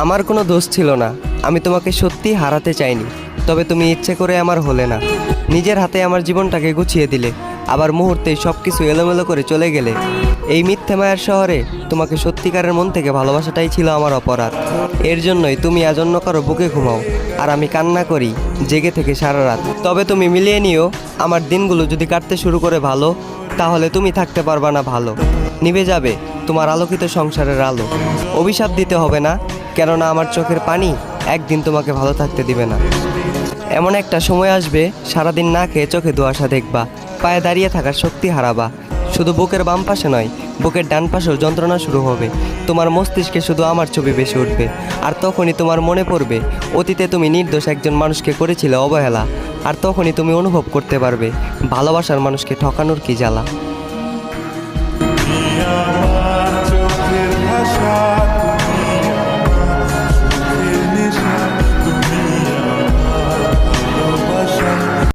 আমার কোনো দোষ ছিল না। আমি তোমাকে সত্যি হারাতে চাইনি। তবে তুমি ইচ্ছে করে আমার হলে না। নিজের হাতে আমার জীবনটাকে গুছিয়ে দিলে। আবার মুহূর্তেই সব কিছু এলোমেলো করে চলে গেলে। এই মিথ্যে মায়ের শহরে তোমাকে সত্যিকারের মন থেকে ভালোবাসাটাই ছিল আমার অপরাধ। এর জন্যই তুমি আজ অন্য কারও বুকে ঘুমাও। আর আমি কান্না করি, জেগে থেকে সারা রাত। তবে তুমি মিলিয়ে নিও, আমার দিনগুলো যদি কাটতে শুরু করে ভালো, তাহলে তুমি থাকতে পারবা না ভালো। নিভে যাবে তোমার আলোকিত সংসারের আলো। অভিশাপ দিতে হবে না কেননা আমার চোখের পানি একদিন তোমাকে ভালো থাকতে দিবে না। এমন একটা সময় আসবে, সারাদিন না খেয়ে চোখে দুয়াশা দেখবা, পায়ে দাঁড়িয়ে থাকার শক্তি হারাবা। শুধু বুকের বাম পাশে নয়, বুকের ডান পাশেও যন্ত্রণা শুরু হবে। তোমার মস্তিষ্কে শুধু আমার ছবি বেশি উঠবে, আর তখনই তোমার মনে পড়বে, অতীতে তুমি নির্দোষ একজন মানুষকে করেছিলে অবহেলা, আর তখনই তুমি অনুভব করতে পারবে, ভালোবাসার মানুষকে ঠকানোর কি জ্বালা।